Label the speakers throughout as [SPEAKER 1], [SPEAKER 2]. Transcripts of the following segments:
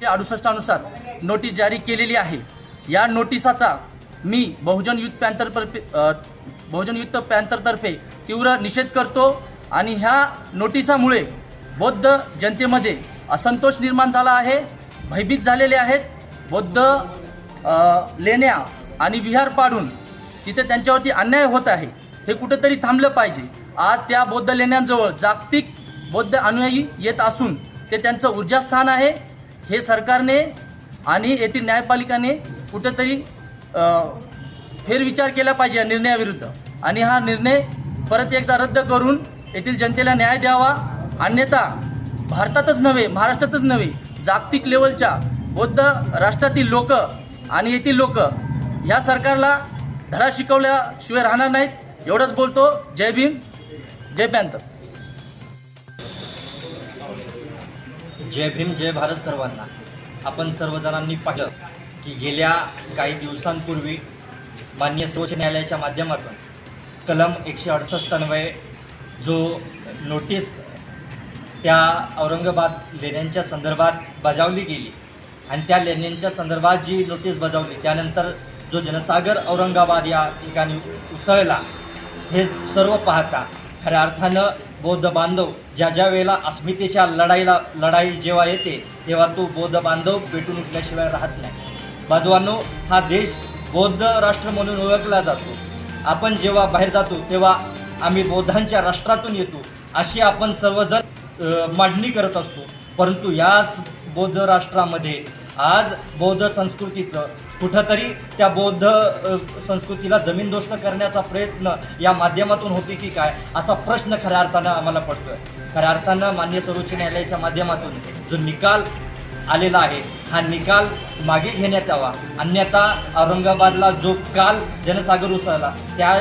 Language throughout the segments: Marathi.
[SPEAKER 1] ते नोटीस जारी केलेली आहे. या नोटिसाचा मी बहुजन युथ पॅन्थरतर्फे बहुजन युथ पॅन्थरतर्फे तीव्र निषेध करतो आणि ह्या नोटिसामुळे बौद्ध जनतेमध्ये असंतोष निर्माण झाला आहे भयभीत झालेले आहेत. बौद्ध लेण्या आणि विहार पाडून तिथे त्यांच्यावरती अन्याय होत आहे. हे कुठेतरी थांबलं पाहिजे. आज त्या बौद्ध लेण्यांजवळ जागतिक बौद्ध अनुयायी येत असून ते त्यांचं ऊर्जास्थान आहे. हे सरकारने आणि येथील न्यायपालिकाने कुठेतरी फेरविचार केला पाहिजे या निर्णयाविरुद्ध. आणि हा निर्णय परत एकदा रद्द करून येथील जनतेला न्याय द्यावा. अन्यथा भारतातच नव्हे महाराष्ट्रातच नव्हे जागतिक लेवलच्या बौद्ध राष्ट्रातील लोक आणि येथील लोक ह्या सरकारला धडा शिकवल्याशिवाय राहणार नाहीत. एवढंच बोलतो. जय भीम. जय पॅन्थर
[SPEAKER 2] जय भीम जय भारत सर्वांना. आपण सर्वजणांनी पाहिलं की गेल्या काही दिवसांपूर्वी मान्य सर्वोच्च न्यायालयाच्या माध्यमातून कलम एकशे अडुसष्ट अन्वये जो नोटीस त्या औरंगाबाद लेण्यांच्या संदर्भात बजावली गेली आणि त्या लेण्यांच्या संदर्भात जी नोटीस बजावली त्यानंतर जो जनसागर औरंगाबाद या ठिकाणी उसळला हे सर्व पाहता खऱ्या अर्थानं बौद्ध बांधव ज्या ज्या वेळेला अस्मितेच्या लढाईला लढाई जेव्हा येते तेव्हा तो बौद्ध बांधव पेटून उठल्याशिवाय राहत नाही. बांधवांनो हा देश बौद्ध राष्ट्र म्हणून ओळखला जातो. आपण जेव्हा बाहेर जातो तेव्हा आम्ही बौद्धांच्या राष्ट्रातून येतो अशी आपण सर्वजण मांडणी करत असतो. परंतु याच बौद्ध राष्ट्रामध्ये आज बौद्ध संस्कृतीचं कुठंतरी त्या बौद्ध संस्कृतीला जमीनदोस्त करण्याचा प्रयत्न या माध्यमातून होते की काय असा प्रश्न खऱ्या अर्थानं आम्हाला पडतोय. खऱ्या अर्थानं मान्य सर्वोच्च न्यायालयाच्या माध्यमातून जो निकाल आलेला आहे हा निकाल मागे घेण्यात यावा. अन्यथा औरंगाबादला जो काल जनसागर उसळला त्या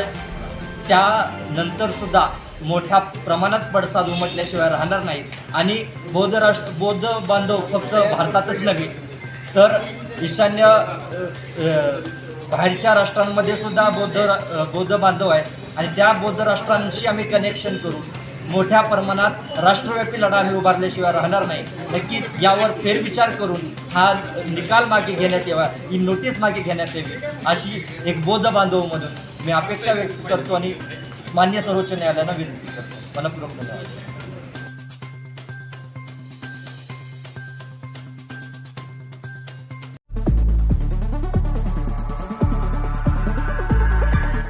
[SPEAKER 2] त्यानंतरसुद्धा मोठ्या प्रमाणात पडसाद उमटल्याशिवाय राहणार नाही आणि बौद्ध राष्ट्र बौद्ध बांधव फक्त भारतातच नव्हे तर ईशान्य बाहेरच्या राष्ट्रांमध्ये सुद्धा बौद्ध रा- बौद्ध बांधव आहेत. आणि त्या बौद्ध राष्ट्रांशी आम्ही कनेक्शन करू. मोठ्या प्रमाणात राष्ट्रव्यापी लढा आम्ही उभारल्याशिवाय राहणार नाही. नक्कीच यावर फेरविचार करून हा निकाल मागे घेण्यात यावा ही नोटीस मागे घेण्यात यावी अशी एक बौद्ध बांधव म्हणून मी अपेक्षा व्यक्त करतो आणि मान्य सर्वोच्च न्यायालयानं विनंती करतो. मनपूर्वक धन्यवाद.